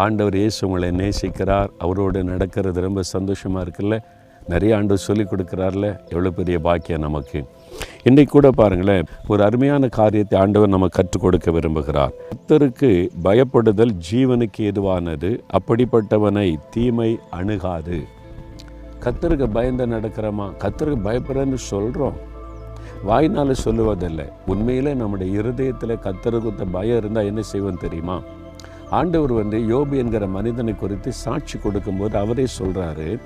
ஆண்டவர் இயேசு உங்களை நேசிக்கிறார். அவரோடு நடக்கிறது ரொம்ப சந்தோஷமாக இருக்குல்ல? நிறைய ஆண்டவர் சொல்லிக் கொடுக்குறார்ல? எவ்வளோ பெரிய பாக்கியம் நமக்கு. இன்றைக்கு கூட பாருங்களேன் ஒரு அருமையான காரியத்தை ஆண்டவர் நம்ம கற்றுக் கொடுக்க விரும்புகிறார். கத்தருக்கு பயப்படுதல் ஜீவனுக்கு ஏதுவானது. அப்படிப்பட்டவனை தீமை அணுகாது. கத்தருக்கு பயந்து நடக்கிறோமா? கத்தருக்கு பயப்படுறேன்னு சொல்கிறோம் வாய்னால சொல்லுவதில்லை. உண்மையிலே நம்முடைய இருதயத்தில் கத்தருக்கு பயம் இருந்தால் என்ன செய்வோம் தெரியுமா? ஆண்டவர் வந்து யோபு என்கிற மனிதனை குறித்து சாட்சி கொடுக்கும்போது அவரே சொல்கிறாரு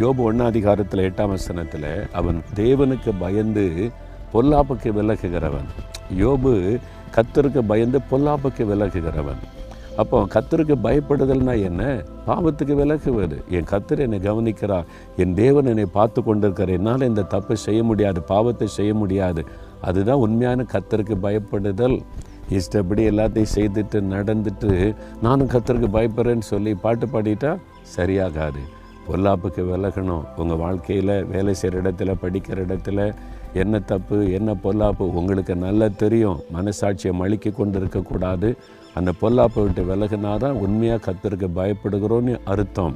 யோபு ஒன்றாம் அதிகாரத்தில் எட்டாம் வசனத்தில் அவன் தேவனுக்கு பயந்து பொல்லாப்புக்கு விலகுகிறவன். யோபு கத்தருக்கு பயந்து பொல்லாப்புக்கு விலகுகிறவன். அப்போ கத்தருக்கு பயப்படுதல்னா என்ன? பாவத்துக்கு விலகுவது. என் கத்தர் என்னை கவனிக்கிறார். என் தேவன் என்னை பார்த்து கொண்டிருக்கிற என்னால் இந்த தப்பை செய்ய முடியாது பாவத்தை செய்ய முடியாது. அதுதான் உண்மையான கத்தருக்கு பயப்படுதல். இஷ்டப்படி எல்லாத்தையும் செய்துட்டு நடந்துட்டு நானும் கத்தருக்கு பயப்படுறேன்னு சொல்லி பாட்டு பாடிட்டா சரியாகாது. பொல்லாப்புக்கு விலகணும். உங்கள் வாழ்க்கையில் வேலை செய்கிற இடத்துல படிக்கிற இடத்துல என்ன தப்பு என்ன பொல்லாப்பு உங்களுக்கு நல்லா தெரியும். மனசாட்சியை மழுக்கி கொண்டு இருக்கக்கூடாது அந்த பொல்லாப்பை விட்டு விலகினாதான் உண்மையாக கத்திருக்க பயப்படுகிறோன்னு அர்த்தம்.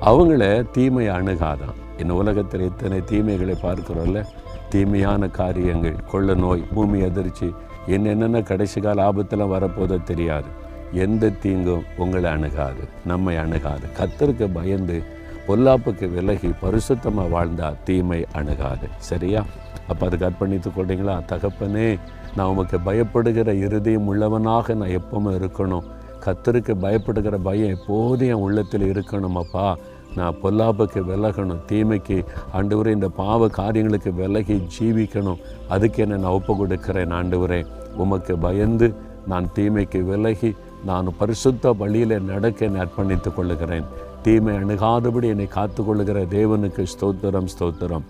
அவங்கள தீமை அணுகாதான். இந்த உலகத்தில் எத்தனை தீமைகளை பார்க்குறோம்ல. தீமையான காரியங்கள் கொள்ள நோய் பூமி அதிர்ச்சி என்னென்ன கடைசி கால ஆபத்தில் வரப்போதோ தெரியாது. எந்த தீங்கும் உங்களை அணுகாது நம்மை அணுகாது. கத்தருக்கு பயந்து பொல்லாப்புக்கு விலகி பரிசுத்தமாக வாழ்ந்தால் தீமை அணுகாது. சரியா? அப்போ அதுக்கு அர்ப்பணித்து கொண்டீங்களா தகப்பனே நான் உமக்கு பயப்படுகிற இருதயம் உள்ளவனாக நான் எப்பவும் இருக்கணும். கத்தருக்கு பயப்படுகிற பயம் எப்போதும் என் உள்ளத்தில் இருக்கணும் அப்பா நான் பொல்லாப்புக்கு விலகணும் தீமைக்கு ஆண்டவரே இந்த பாவ காரியங்களுக்கு விலகி ஜீவிக்கணும். அதுக்கு என்ன நான் ஒப்பு கொடுக்கிறேன் ஆண்டவரே? உமக்கு பயந்து நான் தீமைக்கு விலகி நான் பரிசுத்த வழியில் நடக்க என்னை அர்ப்பணித்துக் கொள்ளுகிறேன். தீமை அணுகாதபடி என்னை காத்துக்கொள்ளுகிற தேவனுக்கு ஸ்தோத்திரம் ஸ்தோத்திரம்.